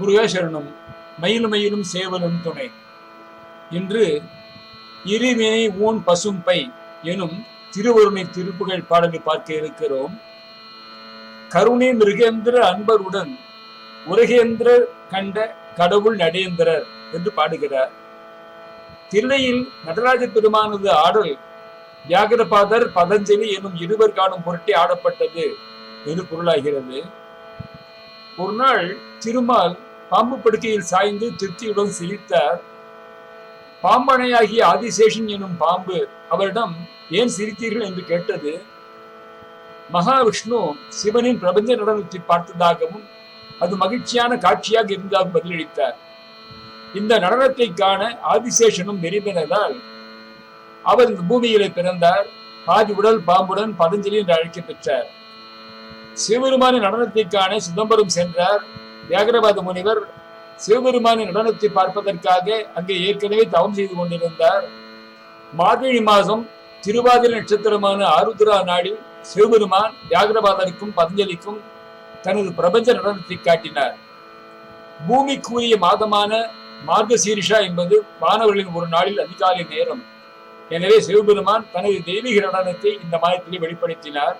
முருகேஸ்வரனும் மயிலும் மயிலும் சேவலும் துணை. இன்று இருவினை ஊன் பசும்பை எனும் திருவருணை திருப்புகழ் பாடலை பார்க்க இருக்கிறோம். கருணை மிருகேந்திர அன்பருடன் உலகேந்திர கண்ட கடவுள் நடேந்திரர் என்று பாடுகிறார். தில்லையில் நடராஜ பெருமானது ஆடல் வியாகரபாதர் பதஞ்சலி எனும் இருவர் காணும் பொருட்டே ஆடப்பட்டது என்று பொருளாகிறது. ஒரு நாள் திருமால் பாம்பு படுக்கையில் சாய்ந்து திருப்தியுடன் சிரித்தார் பாம்பனையாகிய ஆதிசேஷன் எனும் பாம்பு அவரிடம் ஏன் சிரித்தீர்கள்? என்று கேட்டது. மகாவிஷ்ணு சிவனின் பிரபஞ்ச நடனத்தை பார்த்ததாகவும் அது மகிழ்ச்சியான காட்சியாக இருந்ததாக பதிலளித்தார். இந்த நடனத்தை காண ஆதிசேஷனும் விரும்பினதால் அவர் இந்த பூமியிலே பிறந்தார். பாதி உடல் பாம்புடன் பதஞ்சலி என்று அழைக்கப் பெற்றார் சிவபெருமான நடனத்தை காண சிதம்பரம் சென்றார். வியாகரபாத முனிவர் சிவபெருமானின் நடனத்தை பார்ப்பதற்காக அங்கே ஏற்கனவே தவம் செய்து கொண்டிருந்தார். மார்கழி மாதம் திருவாதிரை நட்சத்திரமான ஆருத்ரா நாடில் சிவபெருமான் வியாகரபாதருக்கும் பதஞ்சலிக்கும் தனது பிரபஞ்ச நடனத்தை காட்டினார். பூமிக்குரிய மாதமான மார்கசீரிஷா என்பது மாணவர்களின் ஒரு நாளில் அதிகாலை நேரம். எனவே சிவபெருமான் தனது தெய்வீக நடனத்தை இந்த மாதத்திலே வெளிப்படுத்தினார்.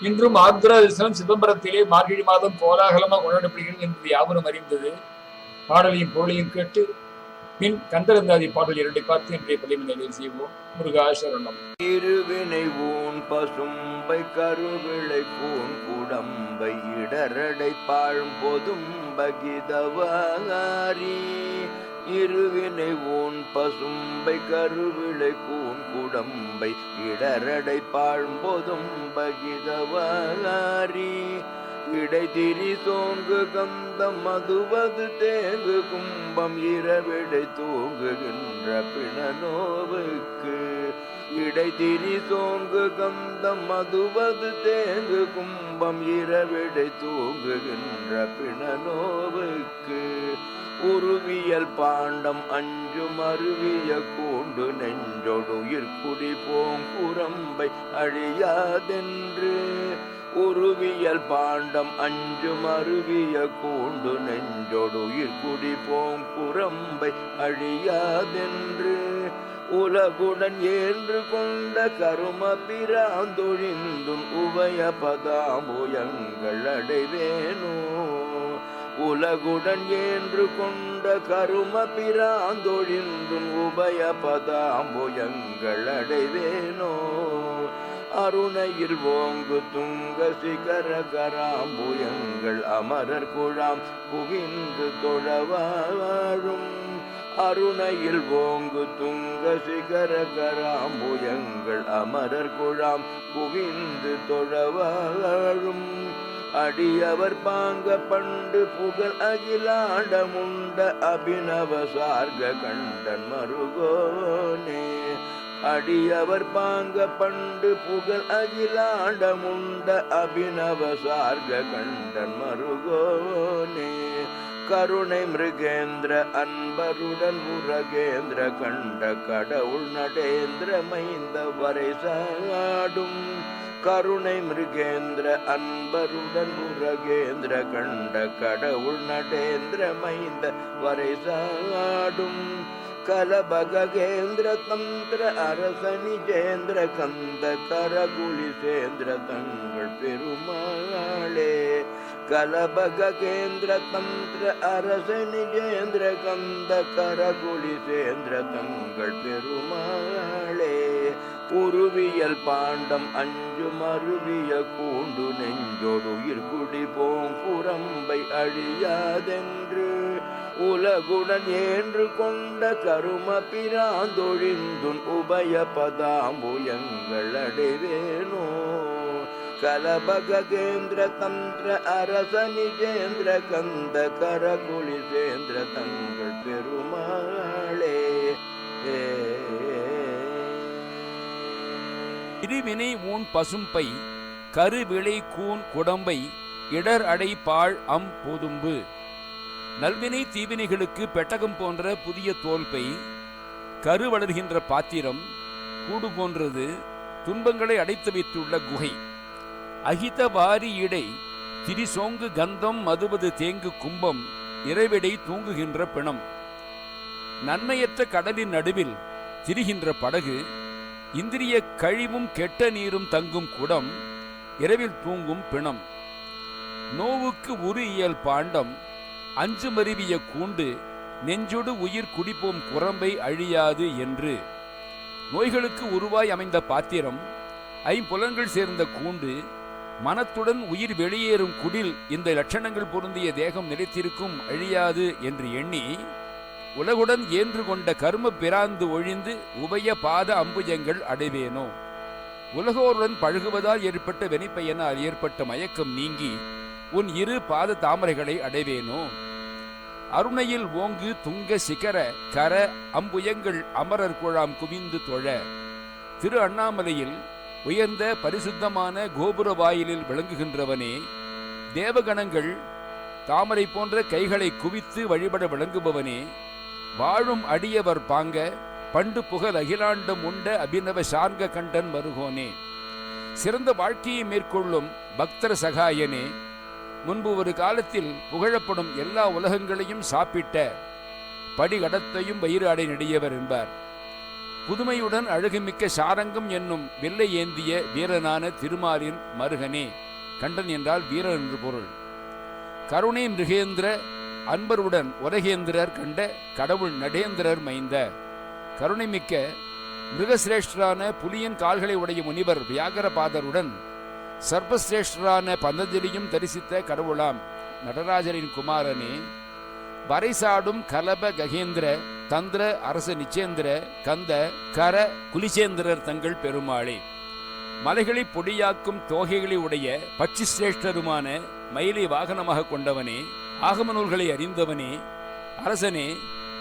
இன்றும் ஆர்திரா தரிசனம் சிதம்பரத்திலே மார்கழி மாதம் கோலாகலமாக கொண்டாடப்படுகிறது என்பது யாவரும் அறிந்தது. பாடலையும் பொருளையும் கேட்டு பின் கந்தரந்தாதி பாடல் இரண்டை பார்த்து இன்றைய பதிவு நிலையில் செய்வோம். முருகா சரணம். இருவினை ஊன் பசும்பை கருவிளை பூன் குடம்பை இடரடை பாழும் பொதும் பகிதவாரி இருவினை ஊன் பசும்பை கருவிளை கூன் குடம்பை இடரடை பாழும் பகிதவாரி இடைதிரி சோங்கு கந்தம் மதுவது தேங்கு கும்பம் இரவிடை தூங்குகின்ற பிணநோவுக்கு பிணனோவுக்கு இடைதிரி சோங்கு கந்தம் மதுவது தேங்கு கும்பம் இரவிடை தூங்குகின்ற பிணனோவுக்கு. உருவியல் பாண்டம் அஞ்சும் அருவிய கூண்டு நெஞ்சொடுயிர் குடி போங்குரம்பை அழியாதென்று. உருவியல் பாண்டம் அஞ்சும் அருவிய கூண்டு நெஞ்சொடுயிர் குடி போங்குரம்பை அழியாதென்று. உலகுடன் ஏன்று கொண்ட கரும பிராந்தொழிந்தும் உபய பதாமுயங்கள் அடைவேனோ? உலகுடன் ஏன்று கொண்ட கரும பிராந்தொழிந்தும் உபய பதாம்புயங்கள் அடைவேனோ? அருணையில் ஓங்கு துங்க சிகர கராம்புயங்கள் அமரர் குழாம் குவிந்து தொழவாழும் அருணையில் ஓங்கு துங்க சிகர கராம்புயங்கள் அமரர் குழாம் குவிந்து தொழவாழும். அடியவர் பாங்க பண்டு புகழ் அகிலாண்டமுண்ட அபிநவ சார்க கண்டன் மருகோனே. அடியவர் பாங்க பண்டு புகழ் அகிலாண்டமுண்ட அபிநவ சார்க கண்டன் மருகோனே. கருணை மிருகேந்திர அன்பருடன் உரகேந்திர கண்ட கடவுள் நடேந்திர மைந்த வரை சாடும். கருணை மிருகேந்திர அன்பருடன் உரகேந்திர கண்ட கடவுள் நடேந்திர மைந்த வரை சாடும். கலபகேந்திர தந்திர அரச நிஜேந்திர கந்த கரகுலிசேந்திர தங்கள் பெருமாளே. கலபகேந்திர தந்திர அரச நிஜேந்திர கந்த கரகுலிசேந்திர தங்கள் பெருமாளே உருவியல் பாண்டம் அஞ்சு மருவிய கூண்டு நெஞ்சோடு உயிர்குடி போம் புறம்பை அழியாதென்று உலகுடன் ஏன்று கொண்ட கரும பிராந்தொழிந்துன் உபய பதாம்புயங்கள் அடைவேனோ. கலபகேந்திர தந்திர அரச நிஜேந்திர கந்த கரகுலிசேந்திர தங்கள் பெருமாளே இருவினை ஊன் பசும்பை கருவிளை கூன் குடம்பை இடர் அடை பாழ் அம் போதும்பு. நல்வினை தீவினைகளுக்கு பெட்டகம் போன்ற புதிய தோல்பை கரு வளர்கின்ற பாத்திரம் கூடு போன்றது துன்பங்களை அடைத்து வைத்துள்ள குகை. அகித வாரி இடை திரிசோங்கு கந்தம் மதுவது தேங்கு கும்பம் இறைவிடை தூங்குகின்ற பிணம். நன்மையற்ற கடலின் நடுவில் திரிகின்ற படகு இந்திரிய கழிவும் கெட்ட நீரும் தங்கும் குடம் இரவில் தூங்கும் பிணம். நோவுக்கு உரு இயல் பாண்டம் அஞ்சு மருவிய கூண்டு நெஞ்சொடு உயிர் குடிப்போம் குரம்பை அழியாது என்று. நோய்களுக்கு உருவாய் அமைந்த பாத்திரம் ஐம்புலன்கள் சேர்ந்த கூண்டு மனத்துடன் உயிர் வெளியேறும் குடில் இந்த லட்சணங்கள் பொருந்திய தேகம் நிலைத்திருக்கும் அழியாது என்று எண்ணி உலகுடன் ஏன்று கொண்ட கர்ம பிராந்து ஒழிந்து உபய பாத அம்புஜங்கள் அடைவேனோ? உலகோருடன் பழகுவதால் ஏற்பட்ட வெனிப்பையனால் ஏற்பட்ட மயக்கம் நீங்கி உன் இரு பாத தாமரைகளை அடைவேனோ? அருணையில் ஓங்கு துங்க சிகர கர அம்புயங்கள் அமரர் குழாம் குவிந்து தொழ திரு அண்ணாமலையில் உயர்ந்த பரிசுத்தமான கோபுர வாயிலில் விளங்குகின்றவனே தேவகணங்கள் தாமரை போன்ற கைகளை குவித்து வழிபட விளங்குபவனே வாழும் அடியவர் பாங்க பண்டு புகழ் அகிலாண்டம் உண்ட அபிநவ சார்க கண்டன் மருகோனே. சிறந்த வாழ்க்கையை மேற்கொள்ளும் பக்தர் சகாயனே முன்பு ஒரு காலத்தில் புகழப்படும் எல்லா உலகங்களையும் சாப்பிட்ட படிகடத்தையும் வயிறு அடை நெடியவர் என்பார். புதுமையுடன் அழகுமிக்க சாரங்கம் என்னும் வில்லை ஏந்திய வீரனான திருமாலின் மருகனே. கண்டன் என்றால் வீரன் என்று பொருள். கருணை மிருகேந்திர அன்பருடன் உலகேந்திரர் கண்ட கடவுள் நடேந்திரர் மைந்த. கருணைமிக்க மிருகசிரேஷ்டரான புலியின் கால்களை உடைய முனிவர் வியாகரபாதருடன் சர்பசிரேஷ்டரான பந்தஞ்சலியும் தரிசித்த கடவுளாம் நடராஜரின் குமாரனே. வரைசாடும் கலப ககேந்திர தந்திர அரச நிச்சேந்திர கந்த கர குலிசேந்திரர் தங்கள் பெருமாளே. மலைகளை பொடியாக்கும் தோகைகளை உடைய பட்சி சிரேஷ்டருமான மயிலை வாகனமாக கொண்டவனே ஆகம நூல்களை அறிந்தவனே அரசனே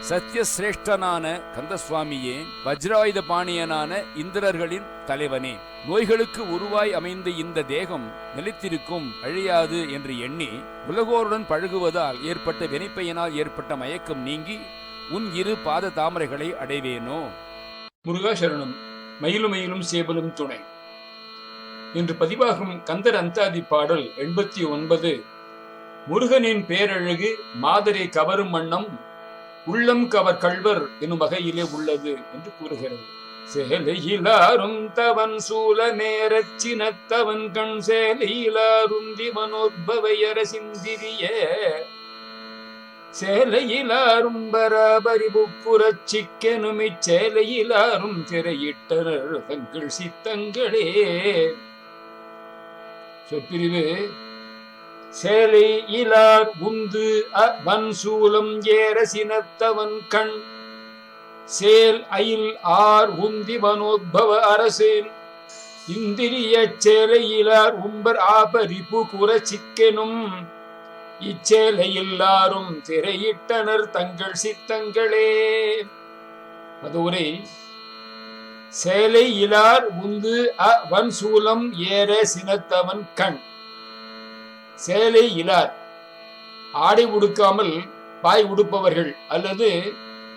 சத்யசிரேஷ்டனான கந்தசுவாமியே வஜ்ராயுத பாணியனான இந்திரர்களின் தலைவனே. நோய்களுக்கு உருவாய் அமைந்த இந்த தேகம் நிலைத்திருக்கும் அழியாது என்று எண்ணி உலகோருடன் பழகுவதால் ஏற்பட்ட வினைப்பையனால் ஏற்பட்ட மயக்கம் நீங்கி உன் இரு பாத தாமரைகளை அடைவேனோ? முருகா சரணம். மயிலும் மயிலும் சேவலும் துணை. இன்று பதிவாகும் கந்தர் அந்தாதி பாடல் எண்பத்தி ஒன்பது. முருகனின் பேரழகு மாதிரி கவரும் வண்ணம் உள்ளம் கவர் கள்வர் எனும் வகையிலே உள்ளது என்று கூறுகிறது. சேலையிலாரும் தவன் சூல நேர சினத்தவன் கண் சேலையிலாரும் திவனோத்பவையர சிந்திரிய சேலையிலாரும் பராபரி புப்புறச் சிக்கெனும் இச்சேலையிலாரும் திரையிட்டனர் தங்கள் சித்தங்களே. சொற்பிரிவு சேலை இலார் உந்து அவன் சூலம் ஏற சினத்தவன் கண் சேல் அயில் ஆர் உந்தி வனோத்பவ அரசேன் இந்திரிய சேலையிலார் உம்பர் ஆபரிப்பு குரச்சிக்கெனும் இச்சேலை இச்சேலையில்லாரும் திரையிட்டனர் தங்கள் சித்தங்களே. மதுரை சேலை இலார் உந்து அவன் சூலம் ஏற சினத்தவன் கண். சேலை இலார் ஆடை உடுக்காமல் பாய் உடுப்பவர்கள் அல்லது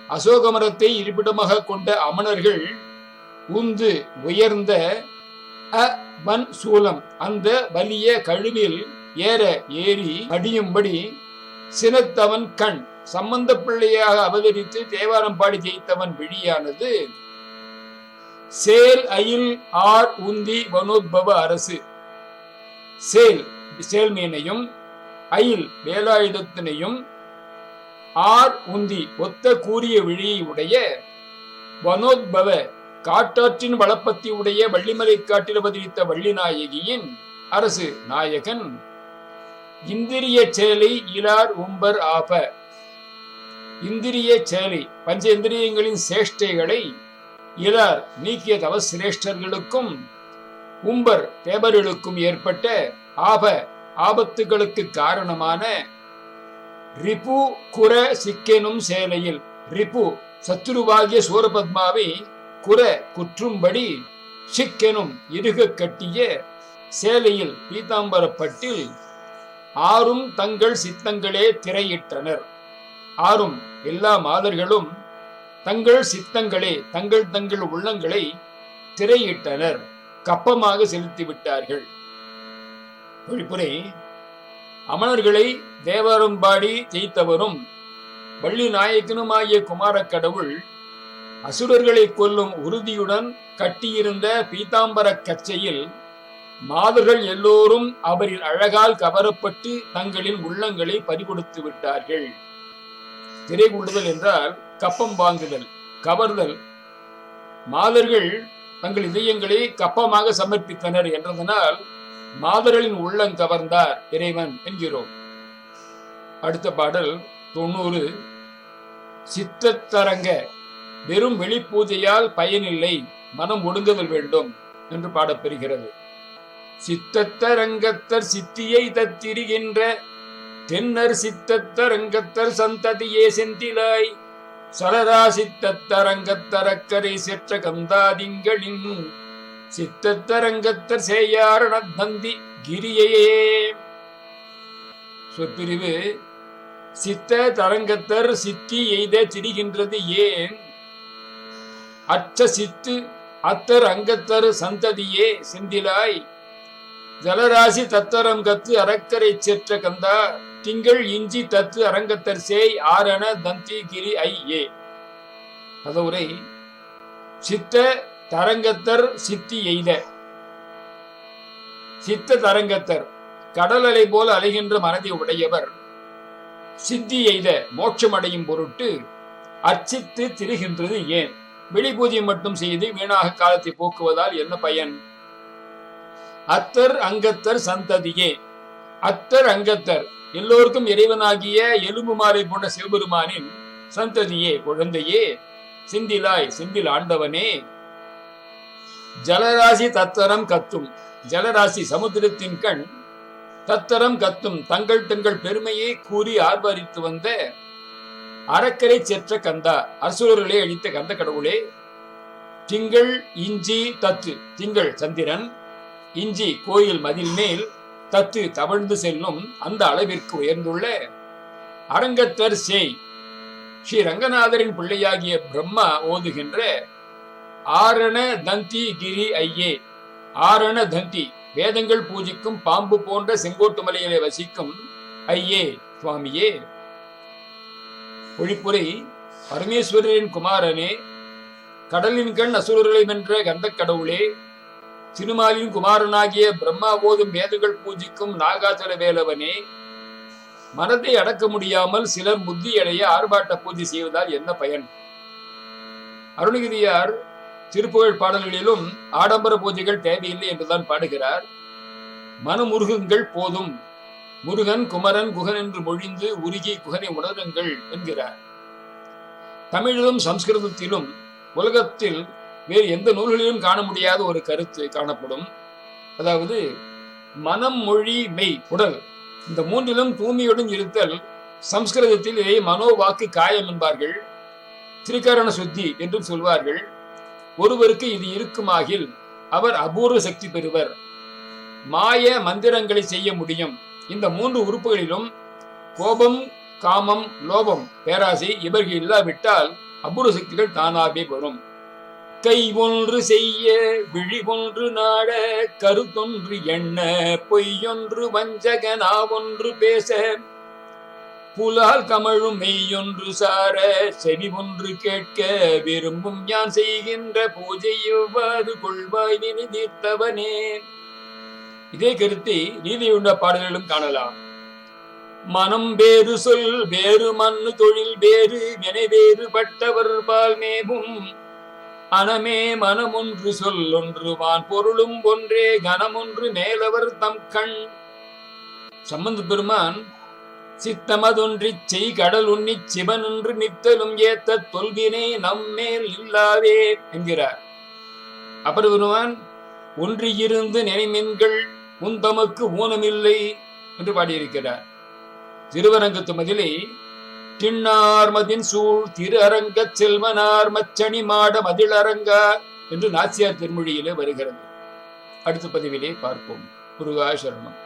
அசோக மரத்தை இருப்பிடமாக கொண்ட அமணர்கள் உந்து உயர்ந்த அ வன் சூலம் அந்த வலிய கழுவில் ஏற ஏறி அடியும்படி சினத்தவன் கண். சம்பந்த பிள்ளையாக அவதரித்து தேவாரம் பாடி ஜெயித்தவன் விழியானது. சேல் அயில் ஆர் உந்தி வனோத்பவ அரசு. சேல் சேல்மீனையும் அயில் வேலாயுதத்தினையும் ஆர் உந்தி ஒத்த கூறிய விழியை உடைய வனோத்பவ காட்டாற்றின் வளப்பத்தி உடைய வள்ளிமலை காட்டில் அவதரித்த வள்ளிநாயகியின் அரசு நாயகன். இந்திரிய சேலை இலார் உம்பர் ஆப. இந்திரிய சேலை பஞ்சேந்திரியங்களின் சேஷ்டைகளை இலார் நீக்கிய தவ சிரேஷ்டர்களுக்கும் உம்பர் தேவர்களுக்கும் ஏற்பட்ட ஆப ஆபத்துகளுக்கு காரணமான ரிபு குர சிக்கெனும் சேலையில் ரிபு சத்துருவாகிய சூரபத்மாவை குர குற்றும்படி சிக்கெனும் இருக கட்டிய சேலையில் பீதாம்பரப்பட்டில் ஆறும் தங்கள் சித்தங்களே திரையிட்டனர். ஆறும் எல்லா மாதர்களும் தங்கள் சித்தங்களே தங்கள் தங்கள் உள்ளங்களை திரையிட்டனர். கப்பமாக செலுத்தி விட்டார்கள். பொழிப்புரை. அமணர்களை தேவாரம்பாடி ஜெயித்தவரும் வள்ளி நாயக்கனுமாகிய குமாரக் கடவுள் அசுரர்களை கொல்லும் உறுதியுடன் கட்டியிருந்த பீதாம்பர கச்சையில் மாதர்கள் எல்லோரும் அவரின் அழகால் கவரப்பட்டு தங்களின் உள்ளங்களை பறிகொடுத்து விட்டார்கள். திரை கொள்ளுதல் என்றால் கப்பம் வாங்குதல் கவர்தல். மாதர்கள் தங்கள் இதயங்களை கப்பமாக சமர்ப்பித்தனர் என்றதனால் மாதர்களின் உள்ளம் கவர்ந்தார் இறைவன் என்கிறோம். அடுத்த பாடல் தொண்ணூறு. சித்தத்தரங்க வெறும் வெளிப்பூஜையால் பயனில்லை மனம் ஒடுங்குதல் வேண்டும் என்று பாடப்பெறுகிறது. சித்தத்தரங்கத்தர் சித்தியை தத்திரிகின்ற தென்னர் சித்தத்தரங்கத்தர் சந்ததியே செந்திலாய். சரதா சித்தத்தரங்கத்தரக்கரை செற்ற கந்தாதிங்களின் சித்தத்தரங்கத்தர் சேயாரண கிரியையே. சொற்பிரிவு சித்த தரங்கத்தர் சித்தி எய்த திரிகின்றது ஏன்? அச்ச சித்து அத்தர் அங்கத்தர் சந்ததியே செந்திலாய். ஜலராசி தத்தரம் கத்து அறக்கரை செற்ற கந்தா திங்கள் இஞ்சி தத்து அரங்கத்தர் சேய் ஆரண தந்தி கிரி ஐ ஏ பதவுரை சித்த தரங்கத்தர் சித்தி எய்த. சித்த தரங்கத்தர் கடல் அலை போல அலைகின்ற மனதை உடையவர். சித்தி எய்த மோட்சமடையும் பொருட்டு அர்ச்சித்து திரிகின்றது ஏன்? வெளிபூஜை மட்டும் செய்து வீணாக காலத்தை போக்குவதால் என்ன பயன்? அத்தர் அங்கத்தர் சந்ததியே. அத்தர் அங்கத்தர் எல்லோருக்கும் இறைவனாகிய எலும்புமாலை போன்ற சிவபெருமானின் சந்ததியே குழந்தையே சிந்திலாய் சிந்தில் ஆண்டவனே. ஜலராசி தத்தரம் கத்தும் ஜலராசி சமுத்திரத்தின் கண். தத்தரம் கத்தும் தங்கள் தங்கள் பெருமையை கூறி ஆர்வரித்து வந்த அறக்கரை செற்ற கந்தா அசுரர்களை அழித்த கந்த கடவுளே. திங்கள் இஞ்சி தத்து திங்கள் சந்திரன். இஞ்சி கோயில் மதில் மேல் தத்து தவழ்ந்து செல்லும் அந்த அளவிற்கு உயர்ந்துள்ள அரங்கத்தர் சேய். ஸ்ரீ ரங்கநாதரின் பிள்ளையாகிய பிரம்மா ஓதுகின்ற ஆரண தந்தி கிரி ஐயே. ஆரண தந்தி வேதங்கள் பூஜிக்கும் பாம்பு போன்ற செங்கோட்டு மலையிலே வசிக்கும் ஐயே சுவாமியே. ஒழிப்புரை பரமேஸ்வரரின் குமாரனே கடலின் கண் அசுரர்களை வென்ற கந்தக் கடவுளே திருமாலின் குமாரனாகிய பிரம்மா போதும் வேதங்கள் பூஜிக்கும் நாகாச்சல வேலவனே மனத்தை அடக்க முடியாமல் சிலர் முத்தியடைய ஆர்ப்பாட்ட பூஜை செய்வதால் என்ன பயன்? அருணகிரியார் திருப்புகழ் பாடல்களிலும் ஆடம்பர பூஜைகள் தேவையில்லை என்றுதான் பாடுகிறார். மனமுருகுங்கள் போதும். முருகன் குமரன் குகன் என்று மொழிந்து உருகி குகனை உணருங்கள் என்கிறார். தமிழிலும் சம்ஸ்கிருதத்திலும் உலகத்தில் வேறு எந்த நூல்களிலும் காண முடியாத ஒரு கருத்து காணப்படும். அதாவது மனம் மொழி மெய் உடல் இந்த மூன்றிலும் தூய்மையுடன் இருத்தல் சம்ஸ்கிருதத்தில் இதை மனோ வாக்கு காயம் என்பார்கள். திரிகரண சுத்தி என்றும் சொல்வார்கள். ஒருவருக்கு இது இருக்குமாகில் அவர் அபூர்வ சக்தி பெறுவர். மாய மந்திரங்களை செய்ய முடியும். இந்த மூன்று உறுப்புகளிலும் கோபம் காமம் லோபம் பேராசை இவர்கள் இல்லாவிட்டால் அபூர்வ சக்திகள் தானாகவே வரும். கை ஒன்று செய்ய விழி ஒன்று நாட கருத்தொன்று எண்ண பொய்யொன்று வஞ்சகனா ஒன்று பேச புலால் கமழும் மெய்யொன்று சார செவி ஒன்று கேட்க விரும்பும் யான் செய்கின்ற பூஜை எவ்வாறு கொள்வாய் நினைத்தவனே இதே கருத்தை நீதியுண்ட பாடல்களிலும் காணலாம். மனம் வேறு சொல் வேறு மண்ணு தொழில் வேறு என வேறுபட்டவர் பால் மேவும் அனமே மனமொன்று சொல் வான் பொருளும் ஒன்றே கனமொன்று மேலவர் தம் கண். சம்பந்த பெருமான் சித்தமதொன்றிச் செய் கடல் உண்ணிச் சிவன் என்று நித்தலும் ஏத்த தொல்வினை நம்மேல் இல்லாதே என்கிறார். அப்புறம் பெருமான் ஒன்றியிருந்து நினைமின்கள் உன் தமக்கு ஊனமில்லை என்று பாடியிருக்கிறார். திருவரங்கத்து மதிலை திண்ணார்மதின் சூழ் திரு அரங்கச் செல்வனார் மச்சணி மாட மதிலரங்கா என்று நாச்சியார் திருமொழியிலே வருகிறது. அடுத்த பதிவிலே பார்ப்போம். முருகா சரணம்.